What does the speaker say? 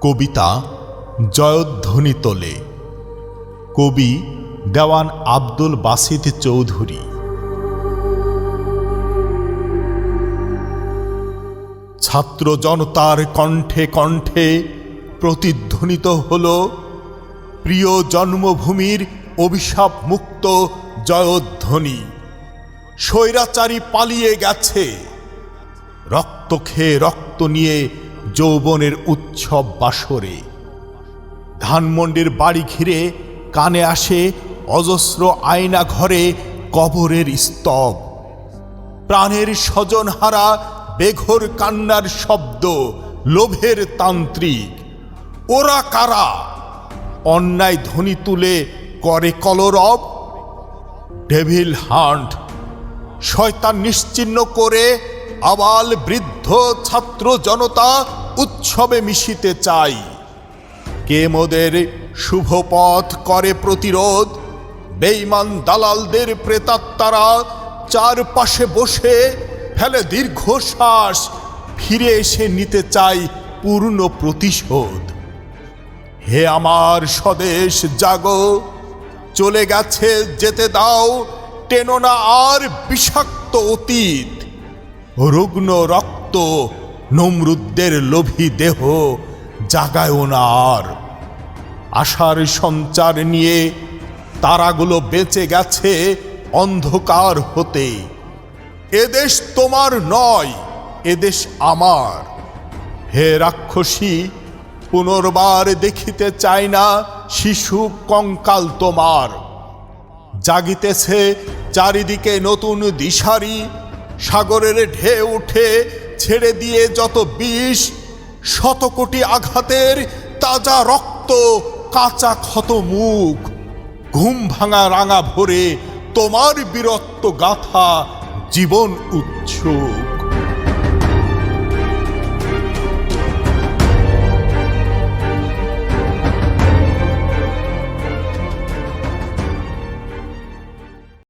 কবিতা জয়ধ্বনি তোলে। কবি দেওয়ান আব্দুল বাসিদ চৌধুরী। ছাত্র জনতার কণ্ঠে কণ্ঠে প্রতিধ্বনিত হল, প্রিয় জন্মভূমির অভিশাপ মুক্ত জয়ধ্বনি। স্বৈরাচারী পালিয়ে গেছে রক্ত খেয়ে রক্ত নিয়ে যৌবনের উৎসব বাসরে। ধানমন্ডির বাড়ি ঘিরে কানে আসে অজস্র আয়না ঘরে কবরের স্তব। প্রাণের স্বজনহারা বেঘর কান্নার শব্দ, লোভের তান্ত্রিক। ওরা কারা? অন্যায় ধ্বনি তুলে করে কলরব। ডেভিল হান্ট, শয়তান নিশ্চিহ্ন করে আবাল বৃদ্ধ। ছাত্র জনতা উৎসবে মিশিতে চাই। কে মোদের শুভ পথ করে প্রতিরোধ বেইমান দালালদের প্রেতাত্মারা চারপাশে বসে ফেলে দীর্ঘশ্বাস, ফিরে এসে নিতে চাই পূর্ণ প্রতিশোধ। হে আমার স্বদেশ, জাগো, চলে গেছে যেতে দাও, টেনো না আর বিষাক্ত অতীত। রুগ্ন রক্ত নমরুদ্দের লোভী দেহ জাগায়ও না আর। আশার সঞ্চার নিয়ে তারাগুলো বেঁচে গেছে অন্ধকার হতে। এদেশ তোমার নয় এদেশ আমার। হে রাক্ষসী, পুনর্বার দেখিতে চাই না শিশু কঙ্কাল তোমার। জাগিতেছে চারিদিকে নতুন দিশারি সাগরের ঢে উঠে ছেড়ে দিয়ে যত বিষ, শত কোটি আঘাতের তাজা রক্ত, কাঁচা ক্ষত মুখ, ঘুম ভাঙা রাঙা ভরে তোমার বীরত্ব গাথা জীবন উৎসুক।